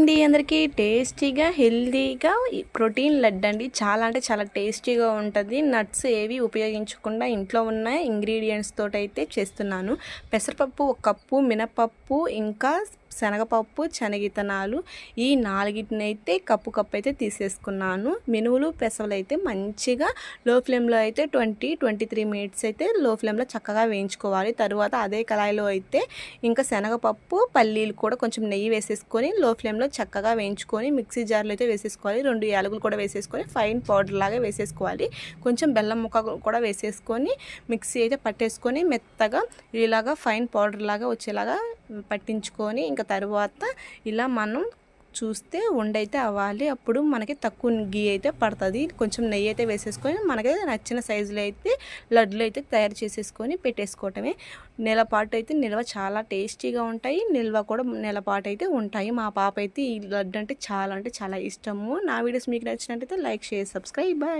అండి అందరికీ. టేస్టీగా హెల్తీగా ప్రోటీన్ లెడ్ అండి. చాలా అంటే చాలా టేస్టీగా ఉంటుంది. నట్స్ ఏవి ఉపయోగించకుండా ఇంట్లో ఉన్న ఇంగ్రీడియంట్స్ తోటి అయితే చేస్తున్నాను. పెసరపప్పు ఒక కప్పు మినపప్పు ఇంకా శనగపప్పు శనగితనాలు ఈ నాలుగిటినైతే కప్పు కప్పు అయితే తీసేసుకున్నాను. మినువులు పెసవలు అయితే మంచిగా లో ఫ్లేమ్లో అయితే ట్వంటీ ట్వంటీ త్రీ మినిట్స్ అయితే లో ఫ్లేమ్లో చక్కగా వేయించుకోవాలి. తరువాత అదే కళాయిలో అయితే ఇంకా శనగపప్పు పల్లీలు కూడా కొంచెం నెయ్యి వేసేసుకొని లో ఫ్లేమ్లో చక్కగా వేయించుకొని మిక్సీ జార్లో అయితే వేసేసుకోవాలి. రెండు యాలకులు కూడా వేసేసుకొని ఫైన్ పౌడర్ లాగా వేసేసుకోవాలి. కొంచెం బెల్లం ముక్క కూడా వేసేసుకొని మిక్సీ అయితే పట్టేసుకొని మెత్తగా ఇలాగా ఫైన్ పౌడర్ లాగా వచ్చేలాగా పట్టించుకొని ఇంకా తర్వాత ఇలా మనం చూస్తే ఉండైతే అవ్వాలి. అప్పుడు మనకి తక్కువ గీ అయితే పడుతుంది. కొంచెం నెయ్యి అయితే వేసేసుకొని మనకి నచ్చిన సైజులో అయితే లడ్లు అయితే తయారు చేసేసుకొని పెట్టేసుకోవటమే. నెల పాటు అయితే నిల్వ చాలా టేస్టీగా ఉంటాయి. నిల్వ కూడా నెల పాటు అయితే ఉంటాయి. మా పాప అయితే ఈ లడ్డు అంటే చాలా అంటే చాలా ఇష్టము. నా వీడియోస్ మీకు నచ్చినట్టయితే లైక్ షేర్ సబ్స్క్రైబ్. బాయ్.